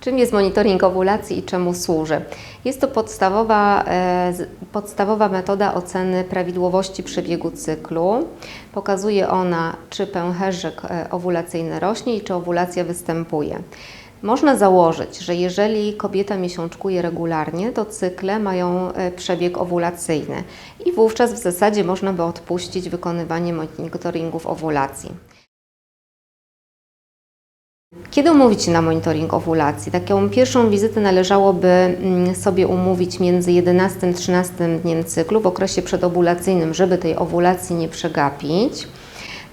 Czym jest monitoring owulacji i czemu służy? Jest to podstawowa, e, podstawowa metoda oceny prawidłowości przebiegu cyklu. Pokazuje ona, czy pęcherzyk e, owulacyjny rośnie i czy owulacja występuje. Można założyć, że jeżeli kobieta miesiączkuje regularnie, to cykle mają e, przebieg owulacyjny i wówczas w zasadzie można by odpuścić wykonywanie monitoringów owulacji. Kiedy umówić się na monitoring owulacji? Taką pierwszą wizytę należałoby mm, sobie umówić między 11 a 13 dniem cyklu w okresie przedowulacyjnym, żeby tej owulacji nie przegapić.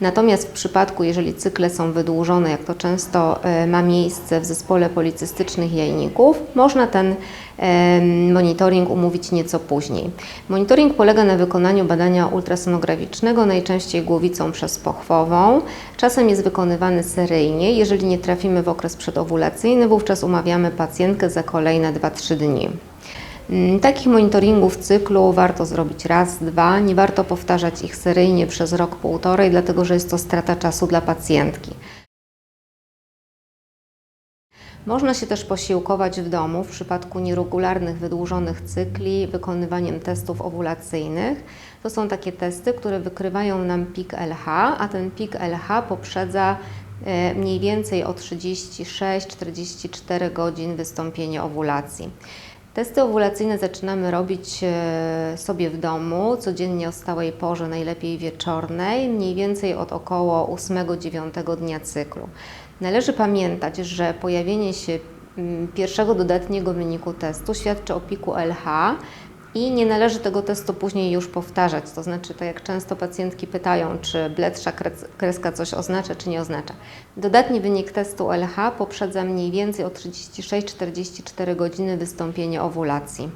Natomiast w przypadku, jeżeli cykle są wydłużone, jak to często e, ma miejsce w zespole policystycznych jajników, można ten em, monitoring umówić nieco później. Monitoring polega na wykonaniu badania ultrasonograficznego, najczęściej głowicą przez pochwową. Czasem jest wykonywany seryjnie. Jeżeli nie trafimy w okres przedowulacyjny, wówczas umawiamy pacjentkę za kolejne 2-3 dni. Mm, Takich monitoringów cyklu warto zrobić raz, dwa. Nie warto powtarzać ich seryjnie przez rok, półtorej, dlatego że jest to strata czasu dla pacjentki. Można się też posiłkować w domu w przypadku nieregularnych, wydłużonych cykli wykonywaniem testów owulacyjnych. To są takie testy, które wykrywają nam pik LH, a ten pik LH poprzedza e, mniej więcej o 36-44 godzin wystąpienie owulacji. Testy owulacyjne zaczynamy robić e, sobie w domu, codziennie o stałej porze, najlepiej wieczornej, mniej więcej od około 8-9 dnia cyklu. Należy pamiętać, że pojawienie się mm, pierwszego dodatniego wyniku testu świadczy o piku LH i nie należy tego testu później już powtarzać. To znaczy, tak jak często pacjentki pytają, czy bledsza kreska coś oznacza, czy nie oznacza. Dodatni wynik testu LH poprzedza mniej więcej o 36-44 godziny wystąpienie owulacji.